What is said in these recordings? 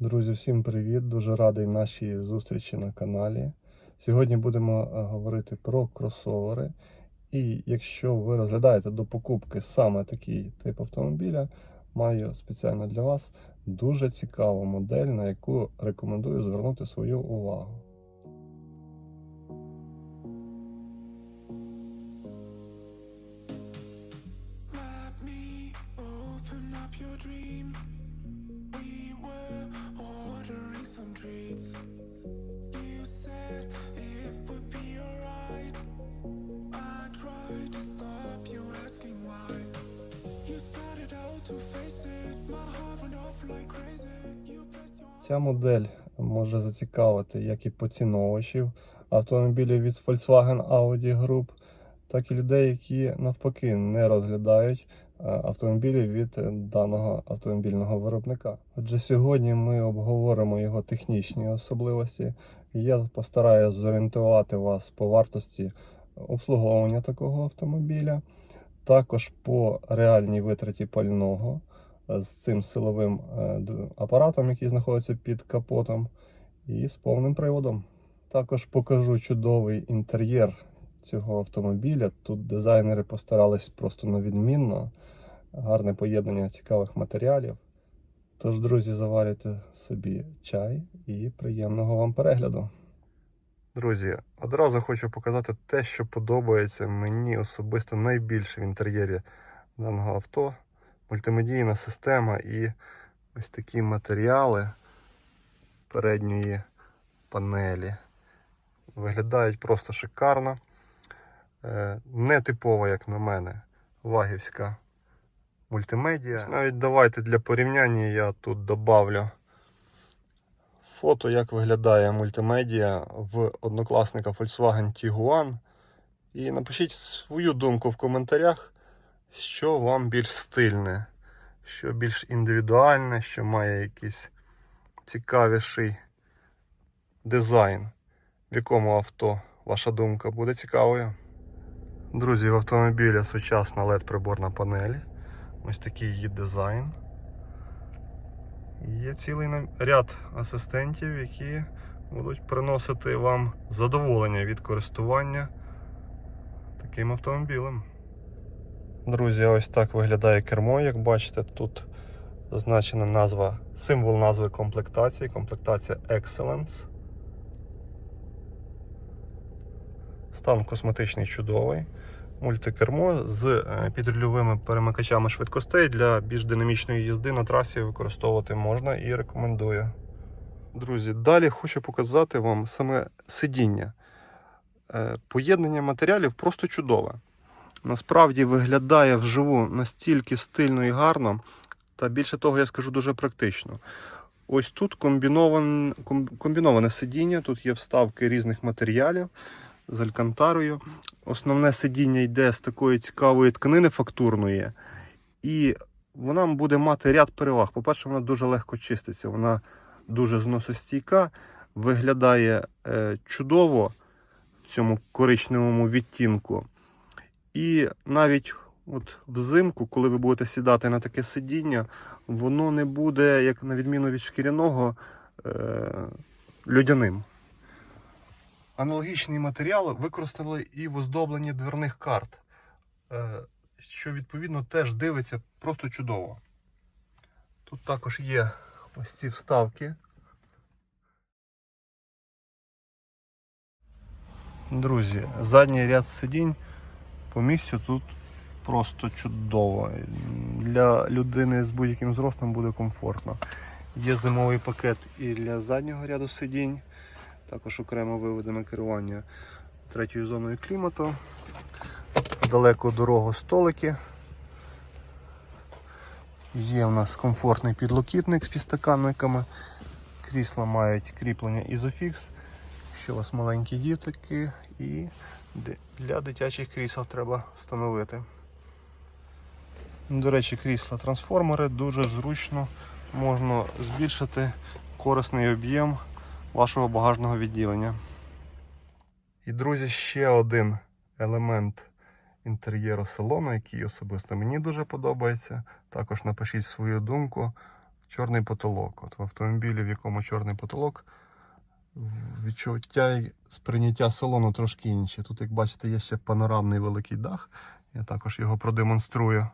Друзі, всім привіт! Дуже радий нашій зустрічі на каналі. Сьогодні будемо е, говорити про кросовери. І якщо ви розглядаєте до покупки саме такий тип автомобіля, маю спеціально для вас дуже цікаву модель, на яку рекомендую звернути свою увагу. Ця модель може зацікавити як і поціновувачів автомобілів від Volkswagen Audi Group, так і людей, які навпаки не розглядають е, автомобілі від е, даного автомобільного виробника. Отже, сьогодні ми обговоримо його технічні особливості. і Я постараюся зорієнтувати вас по вартості обслуговування такого автомобіля, також по реальній витраті пального з цим силовим е, апаратом, який знаходиться під капотом, і з повним приводом. Також покажу чудовий інтер'єр цього автомобіля. Тут дизайнери постарались просто на відмінно. Гарне поєднання цікавих матеріалів. Тож, друзі, заварюйте собі чай і приємного вам перегляду. Друзі, одразу хочу показати те, що подобається мені особисто найбільше в інтер'єрі даного авто. Мультимедійна система і ось такі матеріали передньої панелі. Виглядають просто шикарно. Е, Не типова, як на мене, вагівська мультимедіа. Навіть давайте для порівняння я тут добавлю фото, як виглядає мультимедіа в однокласника Volkswagen Tiguan. І напишіть свою думку в коментарях, що вам більш стильне, що більш індивідуальне, що має якийсь цікавіший дизайн, в якому авто ваша думка буде цікавою. Друзі, в автомобіля сучасна LED приборна панель. Ось такий її дизайн. Є цілий ряд асистентів, які будуть приносити вам задоволення від користування таким автомобілем. Друзі, ось так виглядає кермо. Як бачите, тут зазначена назва, символ назви комплектації. Комплектація Excellence. Стан косметичний чудовий. Мультикермо з е, підрульовими перемикачами швидкостей для більш динамічної їзди на трасі використовувати можна і рекомендую. Друзі, далі хочу показати вам саме сидіння. Е, Поєднання матеріалів просто чудове. Насправді виглядає вживу настільки стильно і гарно, та більше того, я скажу дуже практично. Ось тут комбінован, комбіноване сидіння, тут є вставки різних матеріалів з алькантарою. Основне сидіння йде з такої цікавої тканини фактурної, і вона буде мати ряд переваг. По-перше, вона дуже легко чиститься, вона дуже зносостійка, виглядає е, чудово в цьому коричневому відтінку. І навіть от взимку, коли ви будете сідати на таке сидіння, воно не буде, як на відміну від шкіряного, е, льодяним. Аналогічний матеріал використали і в оздобленні дверних карт, е, що відповідно теж дивиться просто чудово. Тут також є ось ці вставки. Друзі, задній ряд сидінь по місцю тут просто чудово. Для людини з будь-яким зростом буде комфортно. Є зимовий пакет і для заднього ряду сидінь. Також окремо виведено керування третьою зоною клімату. Далеко дорогу столики. Є у нас комфортний підлокітник з підстаканниками. Крісла мають кріплення Isofix. Якщо у вас маленькі дітки і для дитячих крісел треба встановити. До речі, крісла трансформери дуже зручно можна збільшити корисний об'єм вашого багажного відділення. І, друзі, ще один елемент інтер'єру салону, який особисто мені дуже подобається. Також напишіть свою думку, чорний потолок. От в автомобілі, в якому чорний потолок, відчуття і сприйняття салону трошки інші. Тут, як бачите, є ще панорамний великий дах. Я також його продемонструю.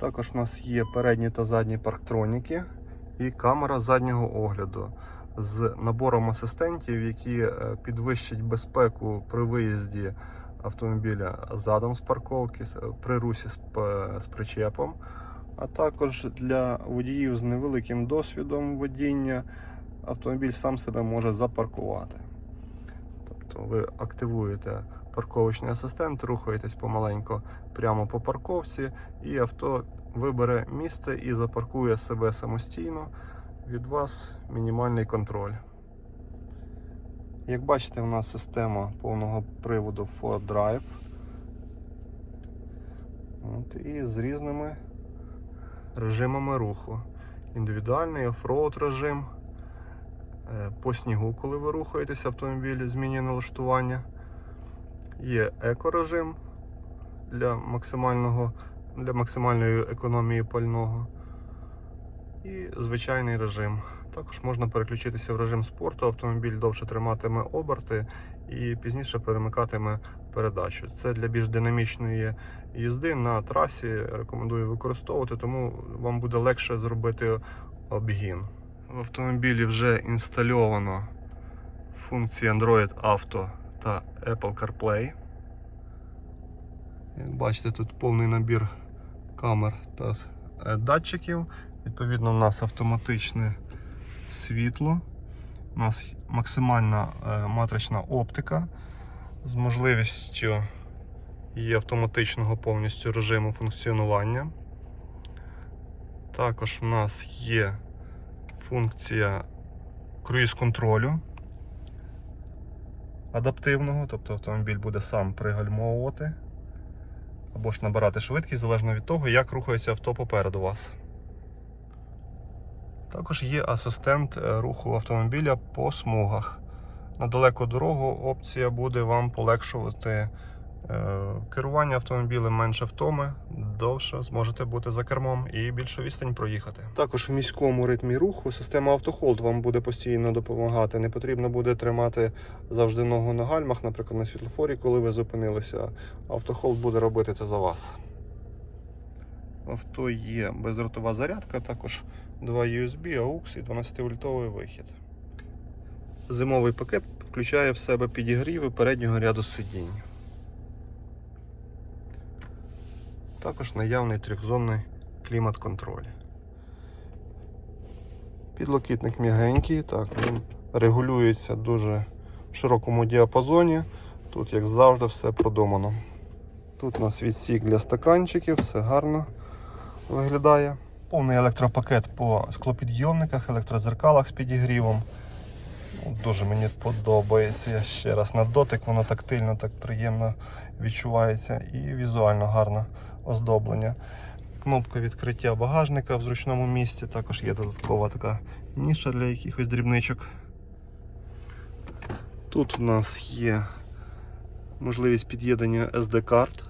Також у нас є передні та задні парктроніки і камера заднього огляду з набором асистентів, які е, підвищать безпеку при виїзді автомобіля задом з парковки, при русі з причепом, а також для водіїв з невеликим досвідом водіння автомобіль сам себе може запаркувати. Тобто ви активуєте парковочний асистент, рухаєтесь помаленько прямо по парковці, і авто вибере місце і запаркує себе самостійно. Від вас мінімальний контроль. Як бачите, у нас система повного приводу Ford Drive. От, і з різними режимами руху. Індивідуальний оффроуд режим. Е, По снігу, коли ви рухаєтесь, автомобіль змінює налаштування. Є екорежим для, максимального, для максимальної економії пального. І звичайний режим. Також можна переключитися в режим спорту, автомобіль довше триматиме оберти і пізніше перемикатиме передачу. Це для більш динамічної їзди на трасі рекомендую використовувати, тому вам буде легше зробити обгін. В автомобілі вже інстальовано функції Android Auto та Apple CarPlay. Як бачите, тут повний набір камер та е, датчиків. Відповідно, у нас автоматичне світло. У нас максимальна е, матрична оптика з можливістю її автоматичного повністю режиму функціонування. Також у нас є функція круїз-контролю адаптивного, тобто автомобіль буде сам пригальмовувати або ж набирати швидкість залежно від того, як рухається авто попереду вас. Також є асистент е, руху автомобіля по смугах. На далеку дорогу опція буде вам полегшувати керування автомобілем менше втоми, довше зможете бути за кермом і більшу відстань проїхати. Також в міському ритмі руху система автохолд вам буде постійно допомагати. Не потрібно буде тримати завжди ногу на гальмах, наприклад, на світлофорі, коли ви зупинилися. Автохолд буде робити це за вас. В авто є бездротова зарядка, також два USB, AUX і 12-вольтовий вихід. Зимовий пакет включає в себе підігріви переднього ряду сидінь. Також наявний трьохзонний клімат-контроль. Підлокітник м'ягенький, так, він регулюється дуже в широкому діапазоні. Тут, як завжди, все продумано. Тут у нас відсік для стаканчиків, все гарно виглядає. Повний електропакет по склопідйомниках, електродзеркалах з підігрівом. Дуже мені подобається. Ще раз на дотик, воно тактильно так приємно відчувається і візуально гарно оздоблення. Кнопка відкриття багажника в зручному місці, також є додаткова така ніша для якихось дрібничок. Тут у нас є можливість під'єднання SD-карт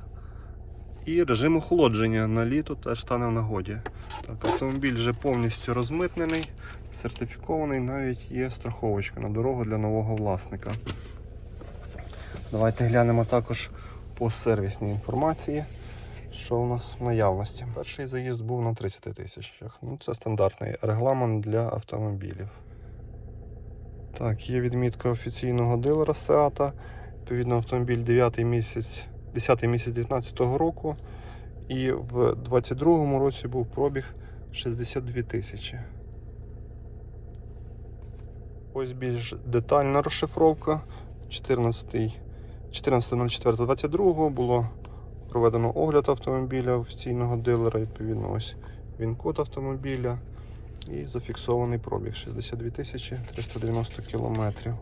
і режим охолодження на літо теж стане в нагоді. Так, автомобіль вже повністю розмитнений, сертифікований, навіть є страховочка на дорогу для нового власника. Давайте глянемо також по сервісній інформації, що у нас в наявності. Перший заїзд був на 30 тисячах. Ну, це стандартний регламент для автомобілів. Так, є відмітка офіційного дилера Seat. Відповідно, автомобіль 9 місяць, 10 місяць 2019 року. І в 2022 році був пробіг 62 тисячі. Ось більш детальна розшифровка. 14 14.04.22 було проведено огляд автомобіля офіційного дилера. Відповідно, ось він код автомобіля і зафіксований пробіг 62 тисячі 390 кілометрів.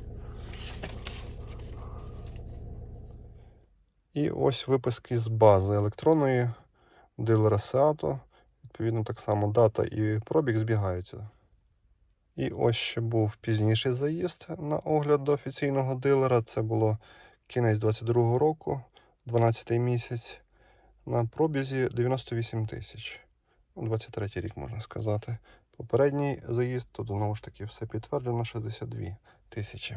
І ось виписки з бази електронної дилера Seato. Відповідно, так само дата і пробіг збігаються. І ось ще був пізніший заїзд на огляд до офіційного дилера. Це було кінець 22-го року, 12 й місяць, на пробізі 98 тисяч. Ну, 23 рік можна сказати. Попередній заїзд, тут знову ж таки все підтверджено 62 тисячі.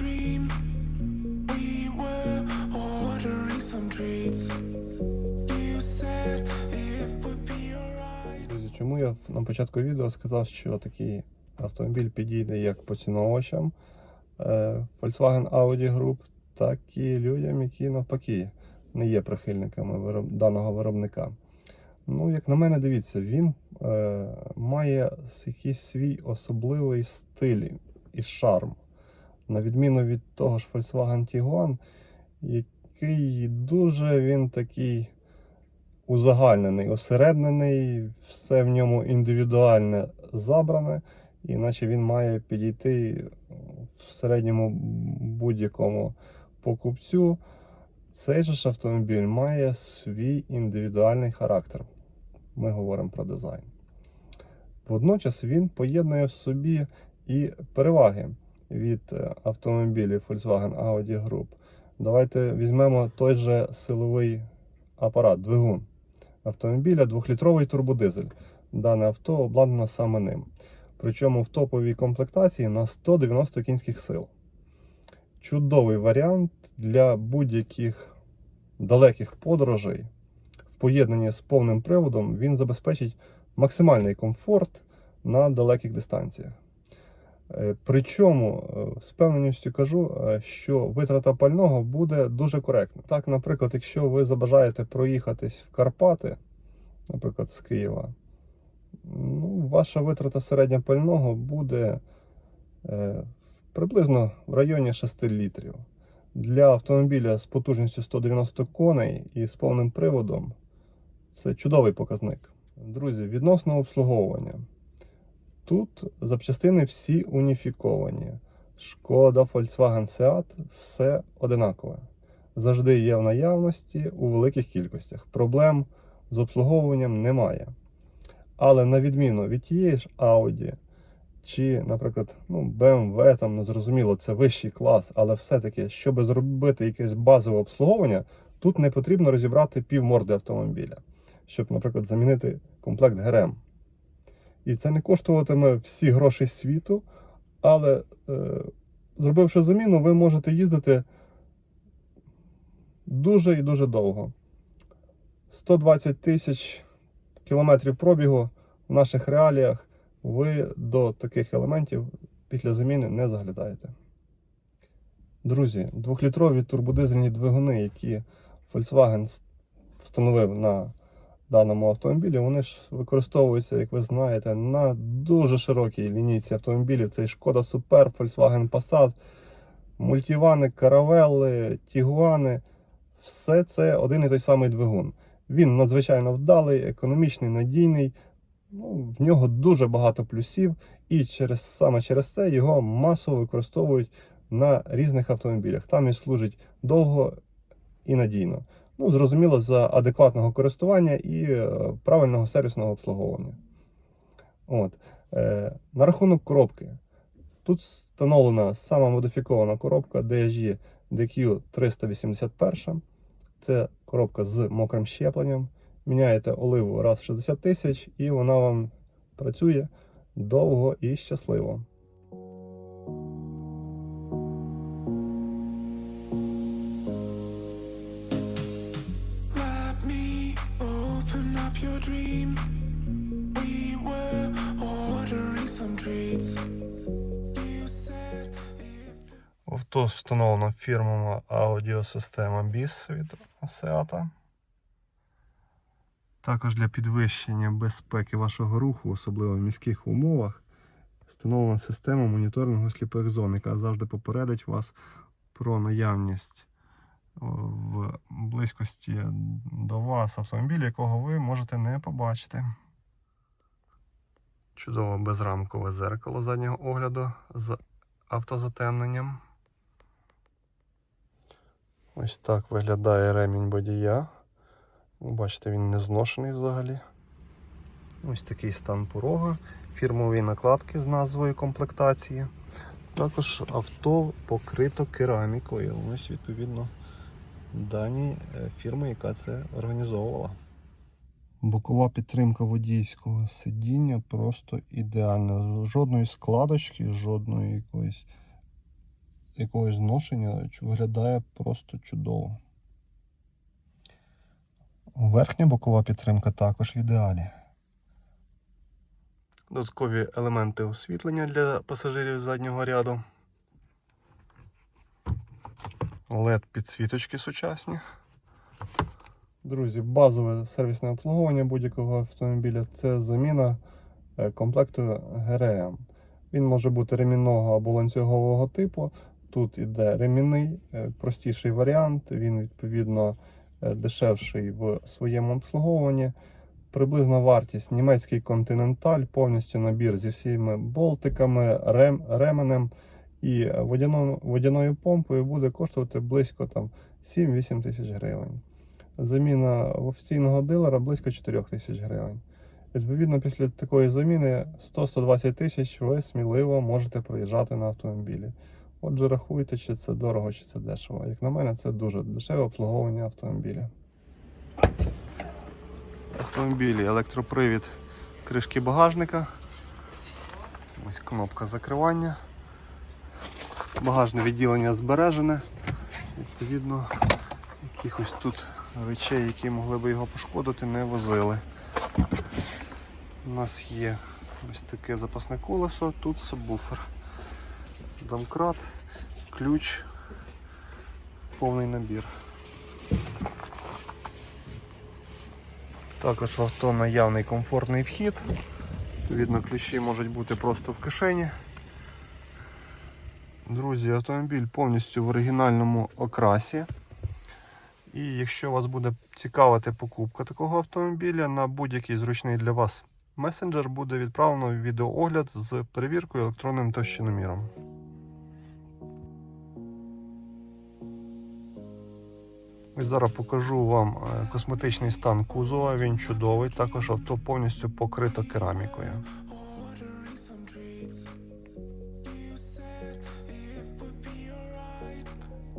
Dream. We were ordering some treats. You said it would be alright. Друзі, чому я на початку відео сказав, що такий автомобіль підійде як поціновувачам е, Volkswagen Audi Group, так і людям, які навпаки не є прихильниками вироб- даного виробника. Ну, як на мене, дивіться, він е, має якийсь свій особливий стиль і шарм. На відміну від того ж Volkswagen Tiguan, який дуже він такий узагальнений, осереднений, все в ньому індивідуальне забране, іначе він має підійти в середньому будь-якому покупцю. Цей же ж автомобіль має свій індивідуальний характер. Ми говоримо про дизайн. Водночас він поєднує в собі і переваги від е, автомобілів Volkswagen Audi Group. Давайте візьмемо той же силовий апарат, двигун автомобіля, 2-літровий турбодизель. Дане авто обладнано саме ним. Причому в топовій комплектації на 190 кінських сил. Чудовий варіант для будь-яких далеких подорожей. В поєднанні з повним приводом він забезпечить максимальний комфорт на далеких дистанціях. Е, Причому е, з певненістю кажу, е, що витрата пального буде дуже коректна. Так, наприклад, якщо ви забажаєте проїхатись в Карпати, наприклад, з Києва, ну, ваша витрата середня пального буде приблизно в районі 6 літрів. Для автомобіля з потужністю 190 коней і з повним приводом це чудовий показник. Друзі, відносно обслуговування. Тут запчастини всі уніфіковані. Шкода, Volkswagen, Seat все одинакове. Завжди є в наявності у великих кількостях. Проблем з обслуговуванням немає. Але на відміну від тієї ж Audi, чи, наприклад, ну, BMW, там не зрозуміло, це вищий клас, але все-таки, щоб зробити якесь базове обслуговування, тут не потрібно розібрати півморди автомобіля, щоб, наприклад, замінити комплект ГРМ. І це не коштуватиме всі гроші світу, але е, зробивши заміну, ви можете їздити дуже і дуже довго. 120 тисяч кілометрів пробігу в наших реаліях ви до таких елементів після заміни не заглядаєте. Друзі, двохлітрові турбодизельні двигуни, які Volkswagen встановив на даному автомобілі, вони ж використовуються, як ви знаєте, на дуже широкій лінійці автомобілів. Це і Шкода Super, Volkswagen Passat, мультивани, каравели, тігуани. Все це один і той самий двигун. Він надзвичайно вдалий, економічний, надійний. Ну, в нього дуже багато плюсів, і через, саме через це його масово використовують на різних автомобілях. Там він служить довго і надійно. Ну, зрозуміло, за адекватного користування і е, правильного сервісного обслуговування. От. Е, на рахунок коробки. Тут встановлена сама модифікована коробка DSG DQ 381. Це коробка з мокрим щепленням. Міняєте оливу раз в 60 тисяч, і вона вам працює довго і щасливо. Авто встановлена фірмова аудіосистема BIS від Seat. Також для підвищення безпеки вашого руху, особливо в міських умовах, встановлена система моніторингу сліпих зон, яка завжди попередить вас про наявність в близькості до вас автомобіля, якого ви можете не побачити. Чудове безрамкове зеркало заднього огляду з автозатемненням. Ось так виглядає ремінь водія. Бачите, він не зношений взагалі. Ось такий стан порога. фірмові накладки з назвою комплектації. Також авто покрито керамікою. Ось відповідно дані е, фірми, яка це організовувала. Бокова підтримка водійського сидіння просто ідеальна. Жодної складочки, жодної якоїсь якогось зношення виглядає просто чудово. Верхня бокова підтримка також в ідеалі. Додаткові елементи освітлення для пасажирів заднього ряду. LED підсвіточки сучасні. Друзі, базове сервісне обслуговування будь-якого автомобіля це заміна е, комплекту ГРМ. Він може бути ремінного або ланцюгового типу. Тут іде ремінний, е, простіший варіант, він відповідно е, дешевший в своєму обслуговуванні. Приблизна вартість німецький континенталь, повністю набір зі всіми болтиками, рем, ременем і водяно, водяною помпою буде коштувати близько 7-8 тисяч гривень. Заміна в офіційного дилера близько 4 тисяч гривень. Відповідно, після такої заміни 100-120 тисяч ви сміливо можете проїжджати на автомобілі. Отже, рахуйте, чи це дорого, чи це дешево. Як на мене, це дуже дешеве обслуговування автомобіля. Автомобілі, електропривід кришки багажника. Ось кнопка закривання. Багажне відділення збережене. Відповідно, якихось тут речей, які могли би його пошкодити, не возили. У нас є ось таке запасне колесо, тут сабвуфер. Домкрат, ключ, повний набір. Також в авто наявний комфортний вхід. Відповідно, ключі можуть бути просто в кишені. Друзі, автомобіль повністю в оригінальному окрасі. І якщо вас буде цікавити покупка такого автомобіля на будь-який зручний для вас месенджер, буде відправлено відеоогляд з перевіркою електронним товщиноміром. Ось зараз покажу вам е, косметичний стан кузова. Він чудовий. Також авто повністю покрито керамікою.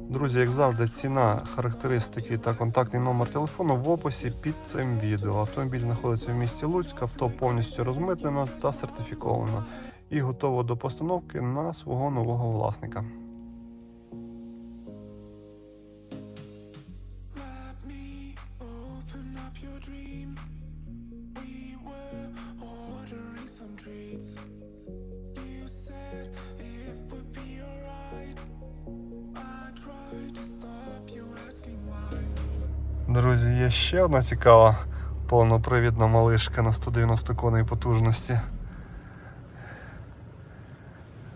Друзі, як завжди, ціна, характеристики та контактний номер телефону в описі під цим відео. Автомобіль знаходиться в місті Луцьк, авто повністю розмитнено та сертифіковано і готово до постановки на свого нового власника. Друзі, є ще одна цікава повнопривідна малишка на 190 коней потужності.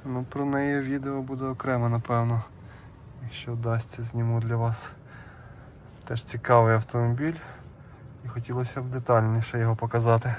Ну, про неї відео буде окремо, напевно. Якщо вдасться, зніму для вас. Теж цікавий автомобіль. І хотілося б детальніше його показати.